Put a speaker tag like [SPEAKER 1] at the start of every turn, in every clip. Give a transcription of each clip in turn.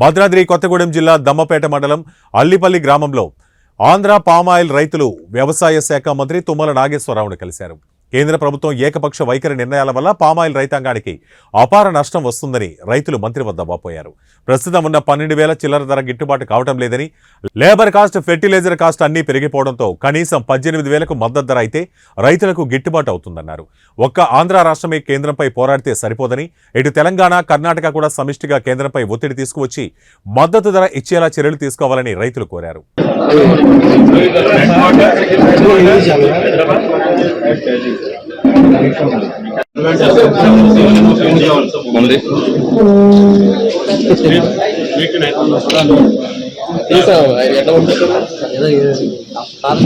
[SPEAKER 1] భద్రాద్రి కొత్తగూడెం జిల్లా దమ్మపేట మండలం అల్లిపల్లి గ్రామంలో ఆంధ్ర పామాయిల్ రైతులు వ్యవసాయ శాఖ మంత్రి తుమ్మల నాగేశ్వరరావును కలిశారు. కేంద్ర ప్రభుత్వం ఏకపక్ష వైఖరి నిర్ణయాల వల్ల పామాయిల్ రైతాంగానికి అపార నష్టం వస్తుందని రైతులు మంత్రి వద్ద వాపోయారు. ప్రస్తుతం ఉన్న పన్నెండు వేల చిల్లర ధర గిట్టుబాటు కావటం లేదని లేబర్ కాస్ట్ ఫెర్టిలైజర్ కాస్ట్ అన్నీ పెరిగిపోవడంతో కనీసం పద్దెనిమిది వేలకు మద్దతు ధర అయితే రైతులకు గిట్టుబాటు అవుతుందన్నారు. ఒక్క ఆంధ్ర రాష్ట్రమే కేంద్రంపై పోరాడితే సరిపోదని ఇటు తెలంగాణ కర్ణాటక కూడా సమిష్టిగా కేంద్రంపై ఒత్తిడి తీసుకువచ్చి మద్దతు ధర ఇచ్చేలా చర్యలు తీసుకోవాలని రైతులు కోరారు.
[SPEAKER 2] ఉంది తీసావు ఎట్లా పంపిస్తారు
[SPEAKER 3] ఏదో కాలం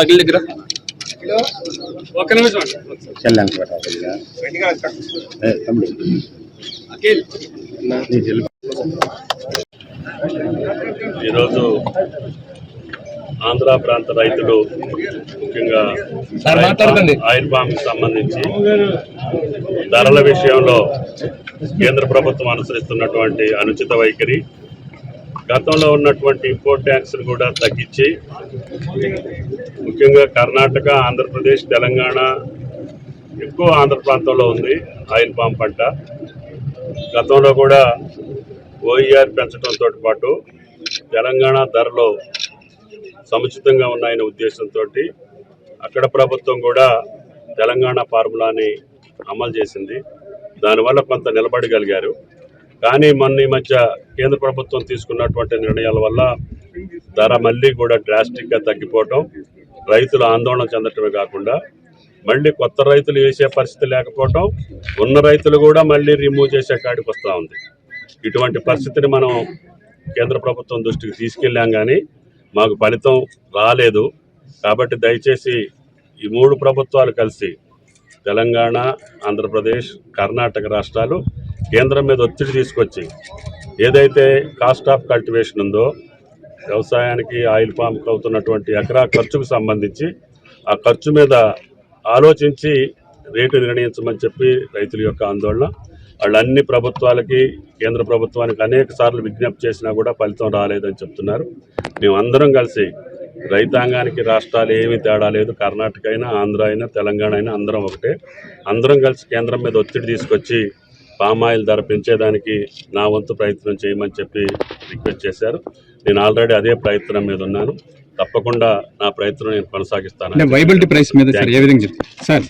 [SPEAKER 2] అఖిల్ దగ్గర.
[SPEAKER 4] తమ్ముడు.
[SPEAKER 5] ఈరోజు ఆంధ్ర ప్రాంత రైతులు ముఖ్యంగా. ఆయిల్ పామ్ సంబంధించి ధరల విషయంలో కేంద్ర ప్రభుత్వం అనుసరిస్తున్నటువంటి అనుచిత వైఖరి గతంలో ఉన్నటువంటి ఇంపోర్ట్ ట్యాక్స్ను కూడా తగ్గించి ముఖ్యంగా కర్ణాటక ఆంధ్రప్రదేశ్ తెలంగాణ ఎక్కువ ఆంధ్ర ప్రాంతంలో ఉంది ఆయిల్ పామ్ పంట. గతంలో కూడా ఓఈఆర్ పెంచడంతో పాటు తెలంగాణ ధరలు సముచితంగా ఉన్నాయనే ఉద్దేశంతో అక్కడ ప్రభుత్వం కూడా తెలంగాణ ఫార్ములాని అమలు చేసింది. దానివల్ల కొంత నిలబడగలిగారు కానీ మొన్న ఈ మధ్య కేంద్ర ప్రభుత్వం తీసుకున్నటువంటి నిర్ణయాల వల్ల ధర మళ్ళీ కూడా డ్రాస్టిక్గా తగ్గిపోవటం రైతులు ఆందోళన చెందటమే కాకుండా మళ్ళీ కొత్త రైతులు వేసే పరిస్థితి లేకపోవటం ఉన్న రైతులు కూడా మళ్ళీ రిమూవ్ చేసే కాడికి వస్తూ ఉంది. ఇటువంటి పరిస్థితిని మనం కేంద్ర ప్రభుత్వం దృష్టికి తీసుకెళ్ళాం కానీ మాకు ఫలితం రాలేదు. కాబట్టి దయచేసి ఈ మూడు ప్రభుత్వాలు కలిసి తెలంగాణ ఆంధ్రప్రదేశ్ కర్ణాటక రాష్ట్రాలు కేంద్రం మీద ఒత్తిడి తీసుకొచ్చి ఏదైతే కాస్ట్ ఆఫ్ కల్టివేషన్ ఉందో వ్యవసాయానికి ఆయిల్ పామ్కి అవుతున్నటువంటి ఎకరా ఖర్చుకు సంబంధించి ఆ ఖర్చు మీద ఆలోచించి రేటు నిర్ణయించమని చెప్పి రైతుల యొక్క ఆందోళన. వాళ్ళు అన్ని ప్రభుత్వాలకి కేంద్ర ప్రభుత్వానికి అనేక సార్లు విజ్ఞప్తి చేసినా కూడా ఫలితం రాలేదని చెప్తున్నారు. మేమందరం కలిసి రైతాంగానికి రాష్ట్రాలు ఏమీ తేడా లేదు. కర్ణాటక అయినా ఆంధ్ర అయినా తెలంగాణ అయినా అందరం ఒకటే. అందరం కలిసి కేంద్రం మీద ఒత్తిడి తీసుకొచ్చి పామాయిల్ ధర పెంచేదానికి నా వంతు ప్రయత్నం చేయమని చెప్పి రిక్వెస్ట్ చేశారు. నేను ఆల్రెడీ అదే ప్రయత్నం మీద ఉన్నాను. తప్పకుండా నా ప్రయత్నం నేను కొనసాగిస్తాను.
[SPEAKER 4] వైబిలిటీ ప్రైస్ మీద సార్ ఏ విధంగా సార్.